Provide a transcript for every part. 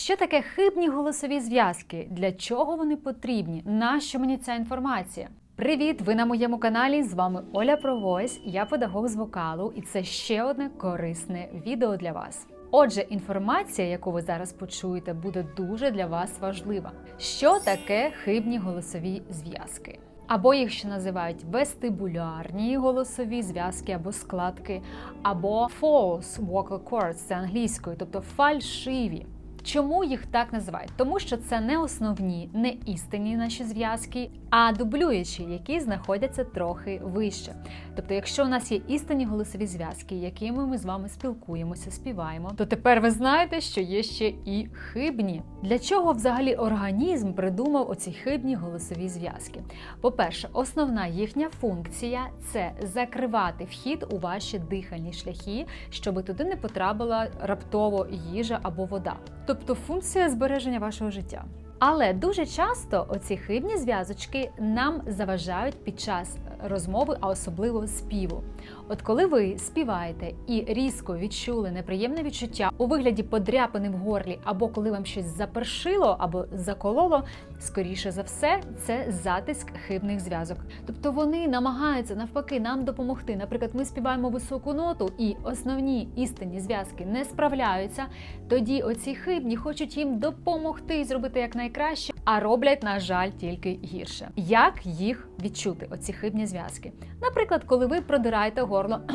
Що таке хибні голосові зв'язки? Для чого вони потрібні? Нащо мені ця інформація? Привіт! Ви на моєму каналі. З вами Оля Провойс, я педагог з вокалу, і це ще одне корисне відео для вас. Отже, інформація, яку ви зараз почуєте, буде дуже для вас важлива. Що таке хибні голосові зв'язки? Або їх ще називають вестибулярні голосові зв'язки або складки, або false vocal cords, це англійською, тобто фальшиві. Чому їх так називають? Тому що це не основні, не істинні наші зв'язки, а дублюючі, які знаходяться трохи вище. Тобто, якщо у нас є істинні голосові зв'язки, якими ми з вами спілкуємося, співаємо, то тепер ви знаєте, що є ще і хибні. Для чого взагалі організм придумав оці хибні голосові зв'язки? По-перше, основна їхня функція це закривати вхід у ваші дихальні шляхи, щоб туди не потрапила раптово їжа або вода. Тобто функція збереження вашого життя. Але дуже часто оці хибні зв'язочки нам заважають під час розмови, а особливо співу. От коли ви співаєте і різко відчули неприємне відчуття у вигляді подряпини в горлі, або коли вам щось запершило або закололо, скоріше за все, це затиск хибних зв'язок. Тобто вони намагаються навпаки нам допомогти. Наприклад, ми співаємо високу ноту, і основні істинні зв'язки не справляються. Тоді оці хибні хочуть їм допомогти зробити як найкраще, а роблять, на жаль, тільки гірше. Як їх відчути? Оці хибні зв'язки? Наприклад, коли ви продираєте горло.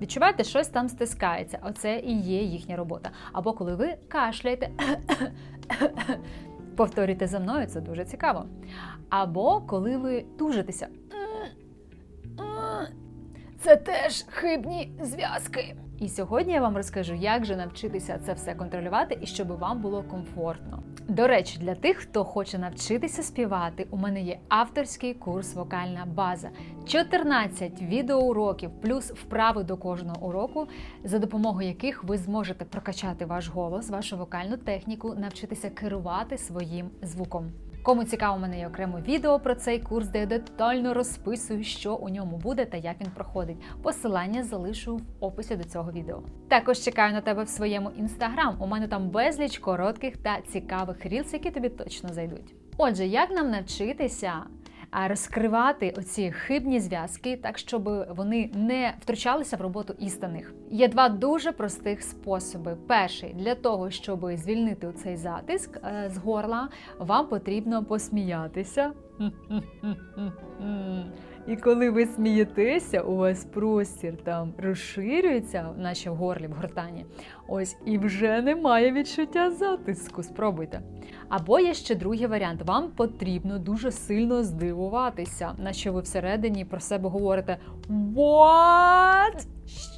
Відчуваєте, щось там стискається. Оце і є їхня робота. Або коли ви кашляєте, повторюйте за мною, це дуже цікаво. Або коли ви тужитеся. Це теж хибні зв'язки. І сьогодні я вам розкажу, як же навчитися це все контролювати і щоб вам було комфортно. До речі, для тих, хто хоче навчитися співати, у мене є авторський курс Вокальна база. 14 відеоуроків плюс вправи до кожного уроку, за допомогою яких ви зможете прокачати ваш голос, вашу вокальну техніку, навчитися керувати своїм звуком. Кому цікаво, у мене є окремо відео про цей курс, де я детально розписую, що у ньому буде та як він проходить. Посилання залишу в описі до цього відео. Також чекаю на тебе в своєму інстаграм. У мене там безліч коротких та цікавих рілс, які тобі точно зайдуть. Отже, як нам навчитися розкривати оці хибні зв'язки, так щоб вони не втручалися в роботу істинних. Є два дуже простих способи. Перший для того, щоб звільнити цей затиск е, з горла, вам потрібно посміятися. І коли ви смієтеся, у вас простір там розширюється, наче в горлі, в гортані. Ось і вже немає відчуття затиску. Спробуйте. Або є ще другий варіант. Вам потрібно дуже сильно здивуватися, наче ви всередині про себе говорите What?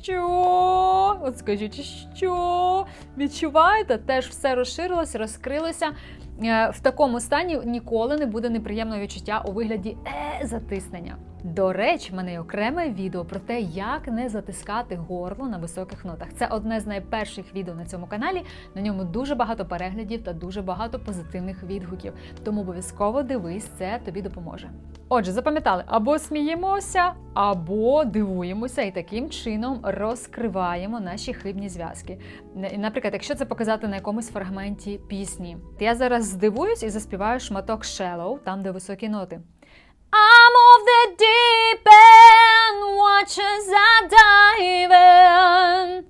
Що? От скажіть, що? Відчуваєте? Теж все розширилось, розкрилося. Е, В такому стані ніколи не буде неприємного відчуття у вигляді е затиснення. До речі, в мене є окреме відео про те, як не затискати горло на високих нотах. Це одне з найперших відео на цьому каналі. На ньому дуже багато переглядів та дуже багато позитивних відгуків. Тому обов'язково дивись, це тобі допоможе. Отже, запам'ятали, або сміємося, або дивуємося, і таким чином розкриваємо наші хибні зв'язки. Наприклад, якщо це показати на якомусь фрагменті пісні, я зараз здивуюсь і заспіваю шматок shallow, там де високі ноти. I'm of the deep end, watch as I dive in.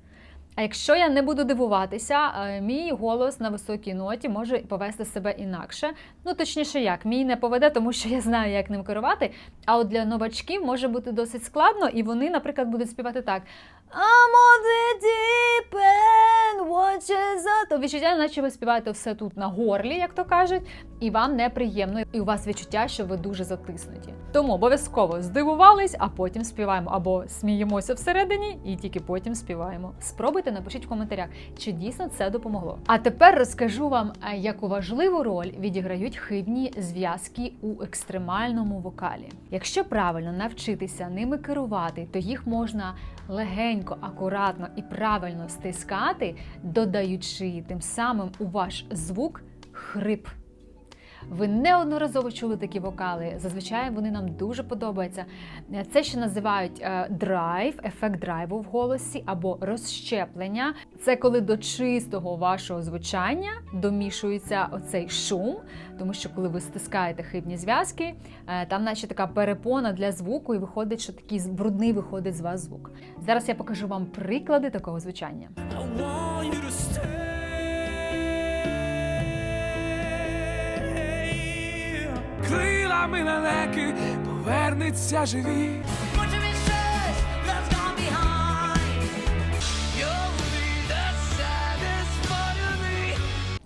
А якщо я не буду дивуватися, е, мій голос на високій ноті може повести себе інакше. Ну, точніше, як, мій не поведе, тому що я знаю, як ним керувати. А от для новачків може бути досить складно, і вони, наприклад, будуть співати так: I'm of the deep end, watch as I... То відчуття, наче ви співаєте все тут на горлі, як то кажуть, і вам неприємно, і у вас відчуття, що ви дуже затиснуті. Тому обов'язково здивувались, а потім співаємо або сміємося всередині, і тільки потім співаємо. Спробуйте, напишіть в коментарях, чи дійсно це допомогло. А тепер розкажу вам, яку важливу роль відіграють хибні зв'язки у екстремальному вокалі. Якщо правильно навчитися ними керувати, то їх можна легенько, акуратно і правильно стискати, додаючи тим самим у ваш звук хрип. Ви неодноразово чули такі вокали. Зазвичай вони нам дуже подобаються. Це ще називають е, драйв, ефект драйву в голосі або розщеплення. Це коли до чистого вашого звучання домішується оцей шум, тому що коли ви стискаєте хибні зв'язки, е, там наче така перепона для звуку, і виходить, що такий брудний виходить з вас звук. Зараз я покажу вам приклади такого звучання. Крилами лелеки повернеться живі.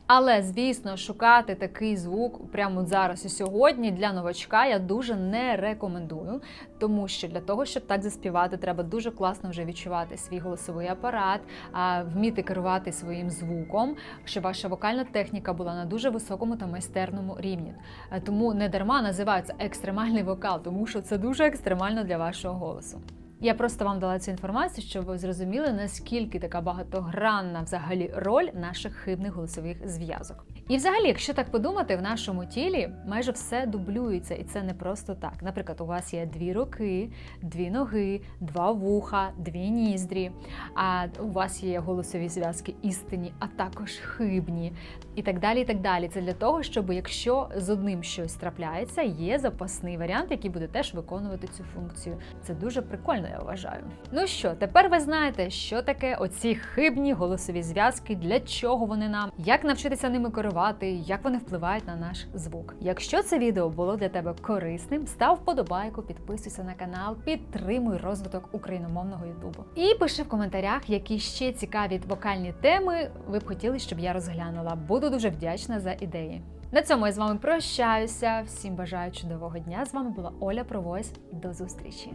Але звісно, шукати такий звук прямо зараз і сьогодні для новачка я дуже не рекомендую, тому що для того, щоб так заспівати, треба дуже класно вже відчувати свій голосовий апарат, вміти керувати своїм звуком, щоб ваша вокальна техніка була на дуже високому та майстерному рівні. Е, Тому не дарма називається екстремальний вокал, тому що це дуже екстремально для вашого голосу. Я просто вам дала цю інформацію, щоб ви зрозуміли, наскільки така багатогранна взагалі роль наших хибних голосових зв'язок. І взагалі, якщо так подумати, в нашому тілі майже все дублюється, і це не просто так. Наприклад, у вас є дві руки, дві ноги, два вуха, дві ніздрі, а у вас є голосові зв'язки істинні, а також хибні, і так далі. І так далі. Це для того, щоб якщо з одним щось трапляється, є запасний варіант, який буде теж виконувати цю функцію. Це дуже прикольно, я вважаю. Ну що, тепер ви знаєте, що таке оці хибні голосові зв'язки, для чого вони нам, як навчитися ними керувати, як вони впливають на наш звук. Якщо це відео було для тебе корисним, став вподобайку, підписуйся на канал, підтримуй розвиток україномовного ютубу. І пиши в коментарях, які ще цікаві вокальні теми ви б хотіли, щоб я розглянула. Буду дуже вдячна за ідеї. На цьому я з вами прощаюся. Всім бажаю чудового дня. З вами була Оля Провойс. До зустрічі!